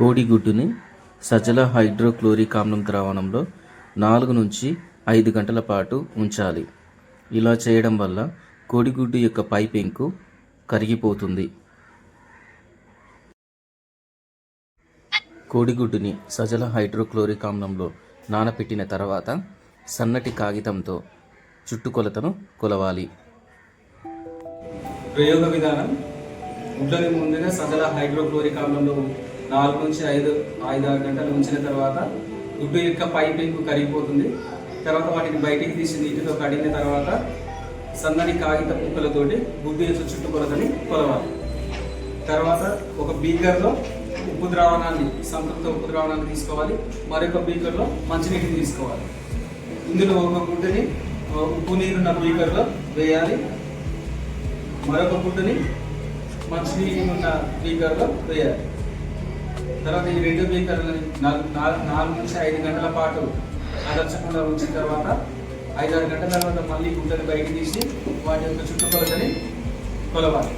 కోడిగుడ్డుని సజల hydrochloric ఆమ్లం ద్రావణంలో నాలుగు నుంచి ఐదు గంటల పాటు ఉంచాలి. ఇలా చేయడం వల్ల కోడిగుడ్డు యొక్క పై పెంకు కరిగిపోతుంది. కోడిగుడ్డుని సజల హైడ్రోక్లోరిక్ ఆమ్లంలో నానపెట్టిన తర్వాత సన్నటి కాగితంతో చుట్టుకొలతను కొలవాలి. ప్రయోగ విధానం గుడ్లని ముందుగా సజల హైడ్రోక్లోరిక్ ఆమ్లంలో నాలుగు నుంచి ఐదు ఐదు ఆరు గంటలు ఉంచిన తర్వాత గుడ్డు యొక్క పై పెంకు కరిగిపోతుంది. తర్వాత వాటిని బయటికి తీసి నీటితో కడిగిన తర్వాత సన్నని కాగిత ముక్కలతోటి గుడ్డు వేసి చుట్టుకొలదని కొలవాలి. తర్వాత ఒక బీకర్లో ఉప్పు ద్రావణాన్ని సంతృప్త ఉప్పు ద్రావణాన్ని తీసుకోవాలి. మరొక బీకర్లో మంచినీటిని తీసుకోవాలి. ఇందులో ఒక గుడ్డని ఉప్పు నీరున్న బీకర్లో వేయాలి. మరొక గుడ్డని మంచినీరు ఉన్న బీకర్లో వేయాలి. తర్వాత ఈ రెండు బీకర్లని నాలుగు నాలుగు నాలుగు నుంచి ఐదు గంటల పాటు అదర్చకుండా ఉంచిన తర్వాత ఐదారు గంటల తర్వాత మళ్ళీ గుడ్డని బయట తీసి వాటి యొక్క చుట్టుకొలతని కొలవాలి.